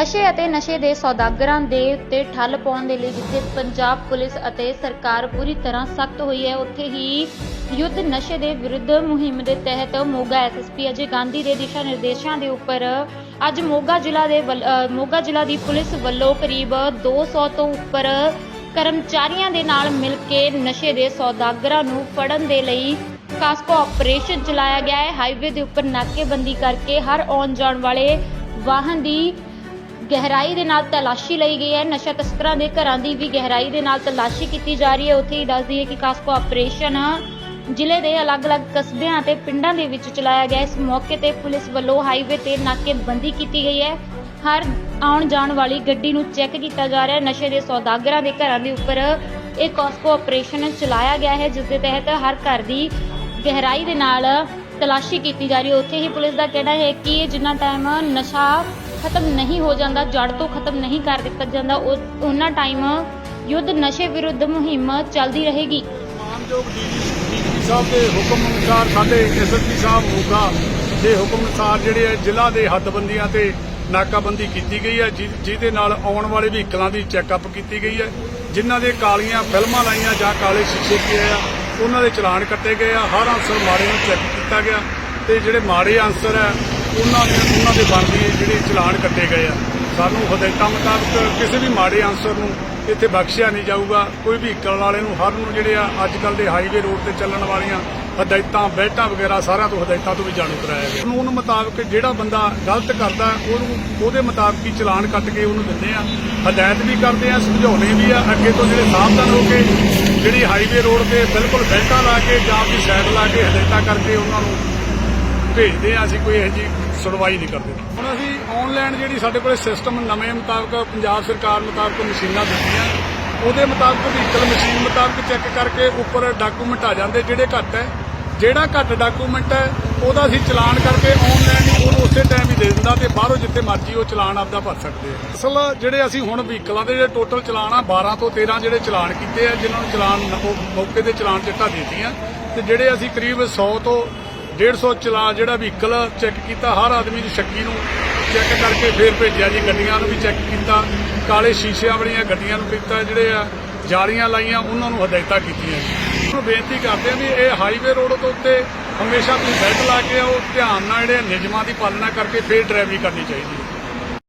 ਨਸ਼ੇ ਅਤੇ ਨਸ਼ੇ ਦੇ ਸੌਦਾਗਰਾਂ ਦੇ ਉੱਤੇ ਠੱਲ ਪਾਉਣ ਦੇ ਲਈ ਜਿੱਥੇ ਪੰਜਾਬ ਪੁਲਿਸ ਅਤੇ ਸਰਕਾਰ ਪੂਰੀ ਤਰ੍ਹਾਂ ਸਖਤ ਹੋਈ ਹੈ, ਉੱਥੇ ਹੀ ਯੁੱਧ ਨਸ਼ੇ ਦੇ ਵਿਰੁੱਧ ਮੁਹਿੰਮ ਦੇ ਤਹਿਤ ਮੋਗਾ ਐਸਐਸਪੀ ਅਜੇ ਗਾਂਧੀ ਦੇ ਦਿਸ਼ਾ ਨਿਰਦੇਸ਼ਾਂ ਦੇ ਉੱਪਰ। ਅੱਜ ਮੋਗਾ ਜ਼ਿਲ੍ਹਾ ਦੇ ਮੋਗਾ ਜ਼ਿਲ੍ਹਾ ਦੀ ਪੁਲਿਸ ਵੱਲੋਂ ਕਰੀਬ 200 ਤੋਂ ਉੱਪਰ ਕਰਮਚਾਰੀਆਂ ਦੇ ਨਾਲ ਮਿਲ ਕੇ ਨਸ਼ੇ ਦੇ ਸੌਦਾਗਰਾਂ ਨੂੰ ਫੜਨ ਦੇ ਲਈ ਕਾਸਕੋ ਆਪਰੇਸ਼ਨ ਚਲਾਇਆ ਗਿਆ ਹੈ। ਹਾਈਵੇ ਦੇ ਉੱਪਰ ਨਾਕੇਬੰਦੀ ਕਰਕੇ ਹਰ ਆਉਣ ਜਾਣ ਵਾਲੇ ਵਾਹਨ ਦੀ ਗਹਿਰਾਈ ਦੇ ਨਾਲ ਤਲਾਸ਼ੀ ਲਈ ਗਈ ਹੈ। ਨਸ਼ਾ ਤਸਕਰਾਂ ਦੇ ਘਰਾਂ ਦੀ ਵੀ ਗਹਿਰਾਈ ਦੇ ਨਾਲ ਤਲਾਸ਼ੀ ਕੀਤੀ ਜਾ ਰਹੀ ਹੈ। ਉੱਥੇ ਹੀ ਦੱਸ ਦਈਏ ਕਿ ਕਾਸਕੋ ਆਪਰੇਸ਼ਨ ਜ਼ਿਲ੍ਹੇ ਦੇ ਅਲੱਗ-ਅਲੱਗ ਕਸਬਿਆਂ ਅਤੇ ਪਿੰਡਾਂ ਦੇ ਵਿੱਚ ਚਲਾਇਆ ਗਿਆ। ਇਸ ਮੌਕੇ ਤੇ ਪੁਲਿਸ ਵੱਲੋਂ ਹਾਈਵੇ ਤੇ ਨਾਕੇਬੰਦੀ ਕੀਤੀ ਗਈ ਹੈ। ਹਰ ਆਉਣ ਜਾਣ ਵਾਲੀ ਗੱਡੀ ਨੂੰ ਚੈੱਕ ਕੀਤਾ ਜਾ ਰਿਹਾ ਹੈ। ਨਸ਼ੇ ਦੇ ਸੌਦਾਗਰਾਂ ਦੇ ਘਰਾਂ ਦੇ ਉੱਪਰ ਇਹ ਕਾਸਕੋ ਆਪਰੇਸ਼ਨ ਚਲਾਇਆ ਗਿਆ ਹੈ, ਜਿਸ ਦੇ ਤਹਿਤ ਹਰ ਘਰ ਦੀ ਗਹਿਰਾਈ ਦੇ ਨਾਲ ਤਲਾਸ਼ੀ ਕੀਤੀ ਜਾ ਰਹੀ ਹੈ। ਉੱਥੇ ਹੀ ਪੁਲਿਸ ਦਾ ਕਹਿਣਾ ਹੈ ਕਿ ਜਿੰਨਾ ਟਾਈਮ ਨਸ਼ਾ ਖਤਮ ਨਹੀਂ ਹੋ ਜਾਂਦਾ, ਜੜ ਤੋਂ ਖਤਮ ਨਹੀਂ ਕਰ ਦਿੱਤਾ ਜਾਂਦਾ ਉਹਨਾਂ ਟਾਈਮ ਯੁੱਧ ਨਸ਼ੇ ਵਿਰੁੱਧ ਮੁਹਿੰਮ ਚੱਲਦੀ ਰਹੇਗੀ। ਮਾਨਯੋਗ ਡੀਜੀਪੀ ਸਾਹਿਬ ਦੇ ਹੁਕਮ ਅਨੁਸਾਰ ਸਾਡੇ ਐਸਐਸਪੀ ਸਾਹਿਬ ਮੋਗਾ ਦੇ ਹੁਕਮ ਅਨੁਸਾਰ ਜਿਹੜੇ ਹੈ ਜ਼ਿਲ੍ਹਾ ਦੇ ਹੱਦਬੰਦੀਆਂ ਤੇ ਨਾਕਾਬੰਦੀ ਕੀਤੀ ਗਈ ਹੈ, ਜਿ- ਜਿਹਦੇ ਨਾਲ ਆਉਣ ਵਾਲੇ ਵਹੀਕਲਾਂ ਦੀ ਚੈੱਕਅਪ ਕੀਤੀ ਗਈ ਹੈ, ਜਿਨ੍ਹਾਂ ਦੇ ਕਾਲੀਆਂ ਫਿਲਮਾਂ ਲਾਈਆਂ ਜਾਂ ਕਾਲੇ ਸ਼ੀਸ਼ੇ ਕੀਏ ਆ, ਉਹਨਾਂ ਦੇ ਚਲਾਨ ਕੱਟੇ ਗਏ ਆ, ਹਰ ਅਨਸਰ ਮਾੜੇ ਨੂੰ ਚੈੱਕ ਕੀਤਾ ਗਿਆ ਤੇ ਜਿਹੜੇ ਮਾੜੇ ਅਨਸਰ ਹੈ ਉਹਨਾਂ ਦੇ ਉਹਨਾਂ ਦੇ ਬਣਦੀ ਜਿਹੜੇ ਚਲਾਨ ਕੱਟੇ ਗਏ ਆ। ਸਾਨੂੰ ਹਦਾਇਤਾਂ ਮੁਤਾਬਕ ਕਿਸੇ ਵੀ ਮਾੜੇ ਅਨਸਰ ਨੂੰ ਇੱਥੇ ਬਖਸ਼ਿਆ ਨਹੀਂ ਜਾਊਗਾ। ਕੋਈ ਵੀ ਵਹੀਕਲ ਵਾਲੇ ਨੂੰ, ਹਰ ਨੂੰ ਜਿਹੜੇ ਆ ਅੱਜ ਕੱਲ ਦੇ ਹਾਈਵੇ ਰੋਡ ਤੇ ਚੱਲਣ ਵਾਲੀਆਂ ਹਦਾਇਤਾਂ, ਬੈਲਟਾਂ ਵਗੈਰਾ ਸਾਰਿਆਂ ਤੋਂ ਹਦਾਇਤਾਂ ਤੋਂ ਵੀ ਜਾਣੂ ਕਰਾਇਆ ਗਿਆ। ਕਾਨੂੰਨ ਮੁਤਾਬਕ ਜਿਹੜਾ ਬੰਦਾ ਗਲਤ ਕਰਦਾ, ਉਹਨੂੰ ਉਹਦੇ ਮੁਤਾਬਕ ਹੀ ਚਲਾਨ ਕੱਟ ਕੇ ਉਹਨੂੰ ਦਿੰਦੇ ਆ। ਹਦਾਇਤ ਵੀ ਕਰਦੇ ਆ ਸਮਝਾਉਣੇ ਵੀ ਆ। ਅੱਗੇ ਤੋਂ ਜਿਹੜੇ ਸਾਵਧਾਨ ਹੋ ਕੇ ਜਿਹੜੀ ਹਾਈਵੇ ਰੋਡ ਤੇ ਬਿਲਕੁਲ ਬੈਲਟਾਂ ਲਾ ਕੇ ਜਾਂ ਆਪਣੀ ਸਾਈਡ ਲਾ ਕੇ ਹਦਾਇਤਾਂ ਕਰਕੇ ਉਹਨਾਂ ਨੂੰ ਭੇਜਦੇ ਆ, ਅਸੀਂ ਕੋਈ ਇਹੋ ਜਿਹੀ ਸੁਣਵਾਈ ਨਹੀਂ ਕਰਦੇ। ਹੁਣ ਅਸੀਂ ਆਨਲਾਈਨ ਜਿਹੜੀ ਸਾਡੇ ਕੋਲੇ ਸਿਸਟਮ ਨਵੇਂ ਮੁਤਾਬਕ ਪੰਜਾਬ ਸਰਕਾਰ ਮੁਤਾਬਕ ਮਸ਼ੀਨਾਂ ਦਿੱਤੀਆਂ, ਉਹਦੇ ਮੁਤਾਬਕ ਵਹੀਕਲ ਮਸ਼ੀਨ ਮੁਤਾਬਕ ਚੈੱਕ ਕਰਕੇ ਉੱਪਰ ਡਾਕੂਮੈਂਟ ਆ ਜਾਂਦੇ, ਜਿਹੜੇ ਘੱਟ ਹੈ। ਜਿਹੜਾ ਘੱਟ ਡਾਕੂਮੈਂਟ ਹੈ, ਉਹਦਾ ਅਸੀਂ ਚਲਾਨ ਕਰਕੇ ਆਨਲਾਈਨ ਹੀ ਉਹਨੂੰ ਉਸੇ ਟਾਈਮ ਹੀ ਦੇ ਦਿੰਦਾ ਤੇ ਬਾਹਰੋਂ ਜਿੱਥੇ ਮਰਜ਼ੀ ਉਹ ਚਲਾਨ ਆਪਦਾ ਭਰ ਸਕਦੇ ਆ। ਅਸਲ ਜਿਹੜੇ ਅਸੀਂ ਹੁਣ ਵਹੀਕਲਾਂ ਦੇ ਜਿਹੜੇ ਟੋਟਲ ਚਲਾਨ ਆ 12 ਤੋਂ 13 ਜਿਹੜੇ ਚਲਾਨ ਕੀਤੇ ਆ, ਜਿਨ੍ਹਾਂ ਨੂੰ ਚਲਾਨ ਮੌਕੇ ਤੇ ਚਲਾਨ ਚਿੱਟਾ ਦਿੱਤੀਆਂ, ਤੇ ਜਿਹੜੇ ਅਸੀਂ ਕਰੀਬ 100 ਤੋਂ 150 ਚਲਾ ਜਿਹੜਾ ਵਹੀਕਲ ਚੈੱਕ ਕੀਤਾ, ਹਰ ਆਦਮੀ ਦੀ ਸ਼ੱਕੀ ਨੂੰ ਚੈੱਕ ਕਰਕੇ ਫੇਰ ਭੇਜਿਆ ਜੀ, ਗੱਡੀਆਂ ਨੂੰ ਵੀ ਚੈੱਕ ਕੀਤਾ, ਕਾਲੇ ਸ਼ੀਸ਼ਿਆਂ ਵਾਲੀਆਂ ਗੱਡੀਆਂ ਨੂੰ ਕੀਤਾ, ਜਿਹੜੇ ਆ ਜਾਲੀਆਂ ਲਾਈਆਂ, ਉਹਨਾਂ ਨੂੰ ਹਦਾਇਤਾਂ ਕੀਤੀਆਂ ਨੂੰ ਬੇਨਤੀ ਕਰਦੇ ਆ ਵੀ ਇਹ ਹਾਈਵੇ ਰੋਡ ਦੇ ਉੱਤੇ ਹਮੇਸ਼ਾ ਤੁਸੀਂ ਬੈਲਟ ਲਾ ਕੇ ਆਓ, ਧਿਆਨ ਨਾਲ ਜਿਹੜੇ ਨਿਯਮਾਂ ਦੀ ਪਾਲਣਾ ਕਰਕੇ ਫੇਰ ਡਰਾਈਵਿੰਗ ਕਰਨੀ ਚਾਹੀਦੀ